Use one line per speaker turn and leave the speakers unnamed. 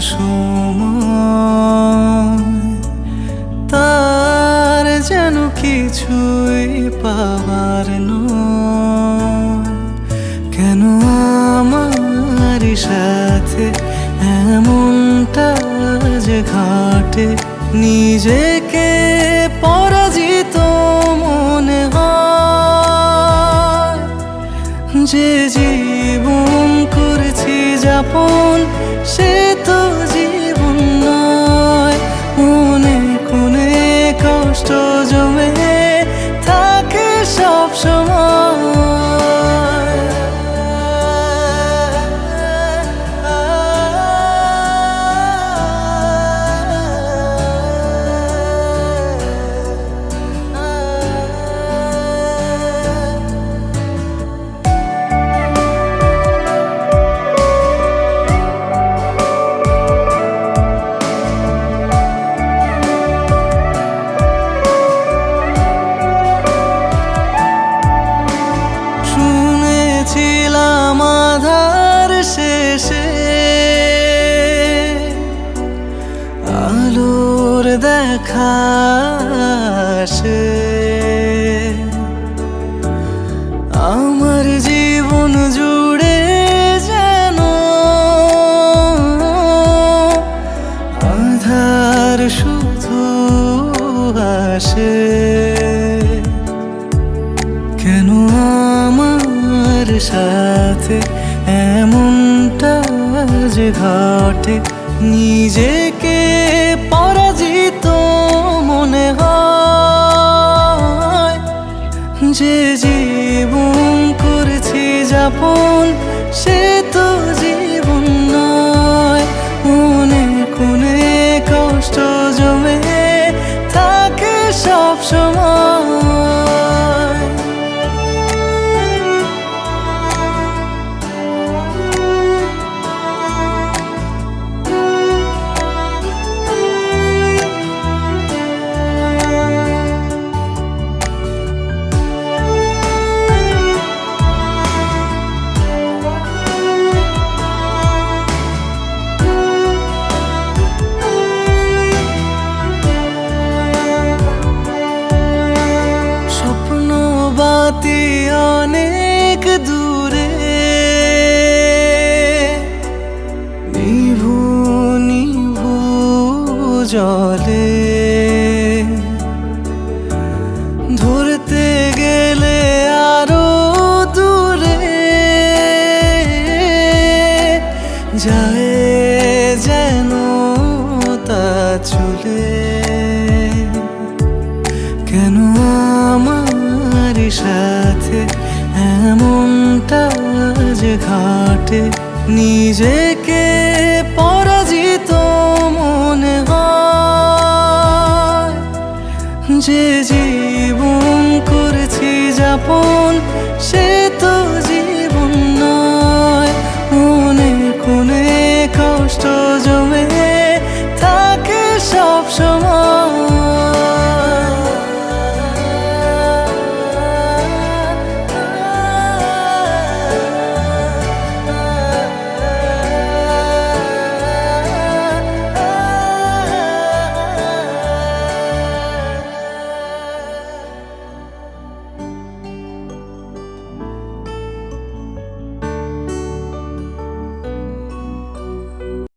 সময়। তার যেন কিছুই পাবার নয়। কেন আমার সাথে এমনটা যে ঘাটে নিজেকে দেখা আসে আমার জীবন জুড়ে যেন আধার শুধু আসে। কেন আমার সাথে এমনটা যে ঘটে? নিজেকে যাপন সে দূরে। নিভু নিভু জলে। ধরতে গেলে আরও দূরে। যায় যেন তা চলে। কেন আমার সাথে এমনটা যে ঘাটে নিজেকে পরাজিত মনে হয়। যে জীবন করেছি যাপন